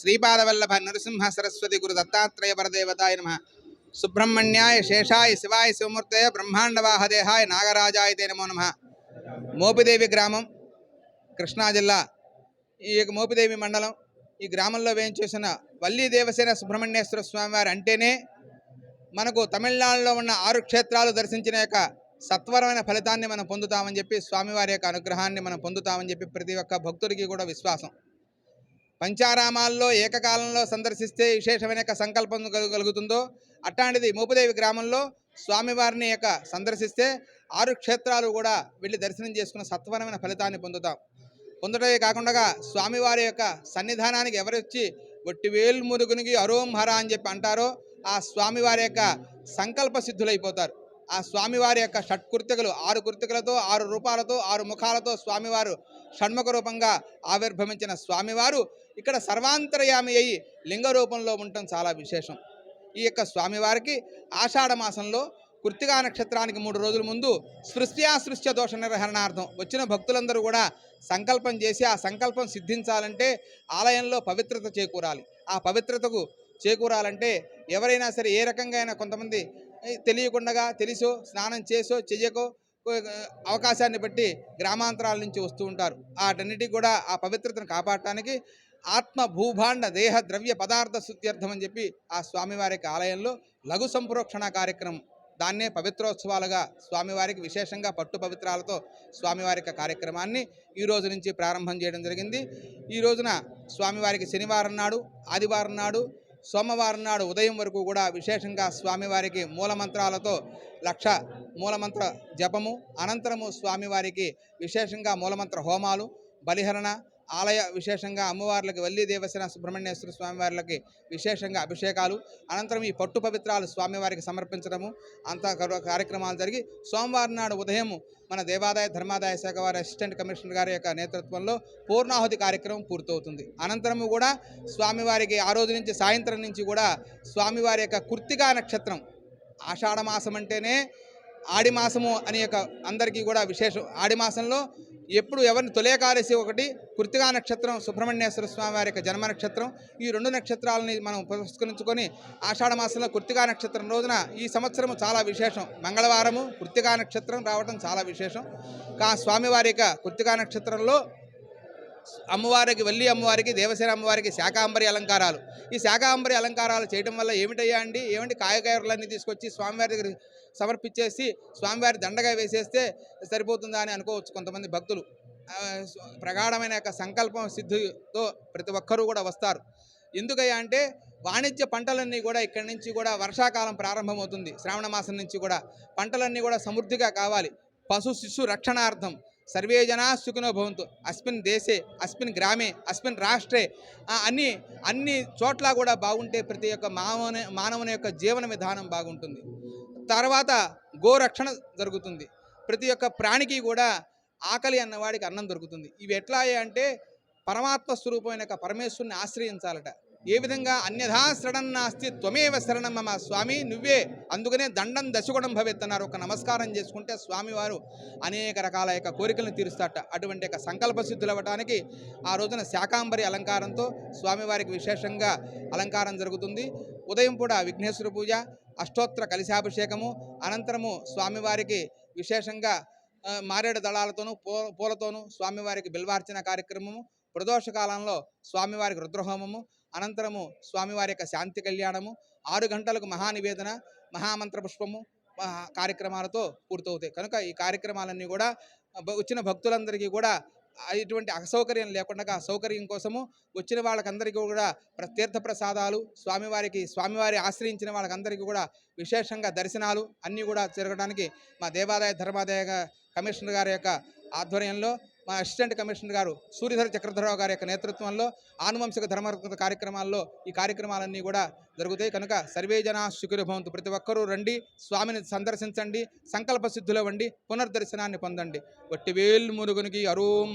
శ్రీపాదవల్లభ నరసింహ సరస్వతి గురు దత్తాత్రేయ పరదేవతాయ నమ. సుబ్రహ్మణ్యాయ శేషాయ శివాయ శివమూర్తయ బ్రహ్మాండవాహదేహాయ నాగరాజాయ తే నమో నమ. మోపిదేవి గ్రామం కృష్ణా జిల్లా. ఈ యొక్క మోపిదేవి మండలం ఈ గ్రామంలో వేయించేసిన వల్లీ దేవసేన సుబ్రహ్మణ్యేశ్వర స్వామివారు అంటేనే మనకు తమిళనాడులో ఉన్న ఆరు క్షేత్రాలు దర్శించిన యొక్క సత్వరమైన ఫలితాన్ని మనం పొందుతామని చెప్పి స్వామివారి యొక్క అనుగ్రహాన్ని మనం పొందుతామని చెప్పి ప్రతి ఒక్క భక్తుడికి కూడా విశ్వాసం. పంచారామాల్లో ఏకకాలంలో సందర్శిస్తే విశేషమైన సంకల్పం కలుగుతుందో అట్లాంటిది మోపుదేవి గ్రామంలో స్వామివారిని యొక్క సందర్శిస్తే ఆరు క్షేత్రాలు కూడా వెళ్ళి దర్శనం చేసుకున్న సత్వరమైన ఫలితాన్ని పొందుతాం. పొందటమే కాకుండా స్వామివారి యొక్క సన్నిధానానికి ఎవరొచ్చి ఒట్టి వేలు మురుగునికి అరోం హర అని చెప్పి అంటారో ఆ స్వామివారి యొక్క సంకల్ప సిద్ధులైపోతారు. ఆ స్వామివారి యొక్క షట్కృతికలు ఆరు కృతికలతో ఆరు రూపాలతో ఆరు ముఖాలతో స్వామివారు షణ్ముఖ రూపంగా ఆవిర్భవించిన స్వామివారు ఇక్కడ సర్వాంతర్యామి అయి లింగ రూపంలో ఉండటం చాలా విశేషం. ఈ యొక్క స్వామివారికి ఆషాఢ మాసంలో కృత్తికా నక్షత్రానికి మూడు రోజుల ముందు సృష్ట్యాసృష్ట్య దోష నిర్వహణార్థం వచ్చిన భక్తులందరూ కూడా సంకల్పం చేసి ఆ సంకల్పం సిద్ధించాలంటే ఆలయంలో పవిత్రత చేకూరాలి. ఆ పవిత్రతకు చేకూరాలంటే ఎవరైనా సరే ఏ రకంగా అయినా కొంతమంది తెలియకుండా తెలిసో స్నానం చేసో చెయ్యకో అవకాశాన్ని బట్టి గ్రామాంతరాల నుంచి వస్తూ ఉంటారు. వాటన్నిటికి కూడా ఆ పవిత్రతను కాపాడటానికి ఆత్మ భూభాండ దేహ ద్రవ్య పదార్థ శుద్ధ్యర్థం అని చెప్పి ఆ స్వామివారికి ఆలయంలో లఘు సంప్రోక్షణ కార్యక్రమం దాన్నే పవిత్రోత్సవాలుగా స్వామివారికి విశేషంగా పట్టు పవిత్రాలతో స్వామివారి కార్యక్రమాన్ని ఈ రోజు నుంచి ప్రారంభం చేయడం జరిగింది. ఈ రోజున స్వామివారికి శనివారం నాడు ఆదివారం నాడు సోమవారం నాడు ఉదయం వరకు కూడా విశేషంగా స్వామివారికి మూలమంత్రాలతో లక్ష మూలమంత్ర జపము అనంతరము స్వామివారికి విశేషంగా మూలమంత్ర హోమాలు బలిహరణ ఆలయ విశేషంగా అమ్మవార్లకి వల్లి దేవసేన సుబ్రహ్మణ్యేశ్వర స్వామివార్లకి విశేషంగా అభిషేకాలు అనంతరం ఈ పట్టు పవిత్రాలు స్వామివారికి సమర్పించడము అంత కార్యక్రమాలు జరిగి సోమవారం నాడు ఉదయం మన దేవాదాయ ధర్మాదాయ శాఖ వారి అసిస్టెంట్ కమిషనర్ గారి యొక్క నేతృత్వంలో పూర్ణాహుతి కార్యక్రమం పూర్తవుతుంది. అనంతరము కూడా స్వామివారికి ఆ రోజు నుంచి సాయంత్రం నుంచి కూడా స్వామివారి యొక్క కుర్తిగా నక్షత్రం ఆషాఢమాసం అంటేనే ఆడి మాసము అనే యొక్క అందరికీ కూడా విశేషం. ఆడి మాసంలో ఎప్పుడు ఎవరిని తొలేకాదశి ఒకటి కృతిగా నక్షత్రం సుబ్రహ్మణ్యేశ్వర స్వామి వారి యొక్క జన్మ నక్షత్రం ఈ రెండు నక్షత్రాలని మనం పురస్కరించుకొని ఆషాఢ మాసంలో కృతిగా నక్షత్రం రోజున ఈ సంవత్సరం చాలా విశేషం. మంగళవారము కృతిగా నక్షత్రం రావడం చాలా విశేషం. కా స్వామివారి యొక్క కృతిగా నక్షత్రంలో అమ్మవారికి వెళ్ళి అమ్మవారికి దేవసేన అమ్మవారికి శాకాంబరి అలంకారాలు. ఈ శాకాంబరి అలంకారాలు చేయడం వల్ల ఏమిటయ్యా అండి? ఏమిటి కాయకాయలన్నీ తీసుకొచ్చి స్వామివారి దగ్గర సమర్పించేసి స్వామివారి దండగా వేసేస్తే సరిపోతుందా అని అనుకోవచ్చు కొంతమంది భక్తులు. ప్రగాఢమైన యొక్క సంకల్పం సిద్ధితో ప్రతి ఒక్కరూ కూడా వస్తారు. ఎందుకయ్యా అంటే వాణిజ్య పంటలన్నీ కూడా ఇక్కడి నుంచి కూడా వర్షాకాలం ప్రారంభమవుతుంది. శ్రావణ మాసం నుంచి కూడా. పంటలన్నీ కూడా సమృద్ధిగా కావాలి. పశు శిశు రక్షణార్థం. సర్వే జనా సుఖినో భవంతు. అస్మిన్ దేశే అస్మిన్ గ్రామే అస్మిన్ రాష్ట్రే. అన్ని అన్ని చోట్ల కూడా బాగుంటే ప్రతి ఒక్క మానవుని మానవుని యొక్క జీవన విధానం బాగుంటుంది. తర్వాత గోరక్షణ జరుగుతుంది. ప్రతి ఒక్క ప్రాణికి కూడా ఆకలి అన్నవాడికి అన్నం దొరుకుతుంది. ఇవి ఎట్లా అంటే పరమాత్మ స్వరూపమైన పరమేశ్వరుని ఆశ్రయించాలట. ఏ విధంగా అన్యథా శరణం నాస్తి త్వమేవ శరణం మమ స్వామి నువ్వే అందుకనే దండం దశగుణం భవిత్తన్నారు ఒక నమస్కారం చేసుకుంటే స్వామివారు అనేక రకాల యొక్క కోరికలను తీరుస్తాట అటువంటి యొక్క సంకల్ప సిద్ధులు అవ్వటానికి ఆ రోజున శాకాంబరి అలంకారంతో స్వామివారికి విశేషంగా అలంకారం జరుగుతుంది. ఉదయం కూడా విఘ్నేశ్వర పూజ అష్టోత్తర కలిశాభిషేకము అనంతరము స్వామివారికి విశేషంగా మారేడు దళాలతోనూ పూల పూలతోనూ స్వామివారికి బిల్వార్చన కార్యక్రమము ప్రదోష కాలంలో స్వామివారికి రుద్రహోమము అనంతరము స్వామివారి యొక్క శాంతి కళ్యాణము ఆరు గంటలకు మహానివేదన మహామంత్ర పుష్పము మహా కార్యక్రమాలతో పూర్తవుతాయి. కనుక ఈ కార్యక్రమాలన్నీ కూడా వచ్చిన భక్తులందరికీ కూడా ఇటువంటి అసౌకర్యం లేకుండా సౌకర్యం కోసము వచ్చిన వాళ్ళకందరికీ కూడా ప్ర- తీర్థ ప్రసాదాలు స్వామివారికి స్వామివారి ఆశ్రయించిన వాళ్ళకందరికీ కూడా విశేషంగా దర్శనాలు అన్నీ కూడా జరగడానికి మా దేవాదాయ ధర్మాదాయ కమిషనర్ గారి యొక్క ఆధ్వర్యంలో మా అసిస్టెంట్ కమిషనర్ గారు సూర్యధర చక్రధరరావు గారి యొక్క నేతృత్వంలో ఆనువంశిక ధర్మ కార్యక్రమాల్లో ఈ కార్యక్రమాలన్నీ కూడా జరుగుతాయి. కనుక సర్వే జన భవంతు. ప్రతి ఒక్కరూ రండి స్వామిని సందర్శించండి సంకల్ప సిద్ధులవ్వండి పునర్దర్శనాన్ని పొందండి. వట్టి మురుగునికి అరూం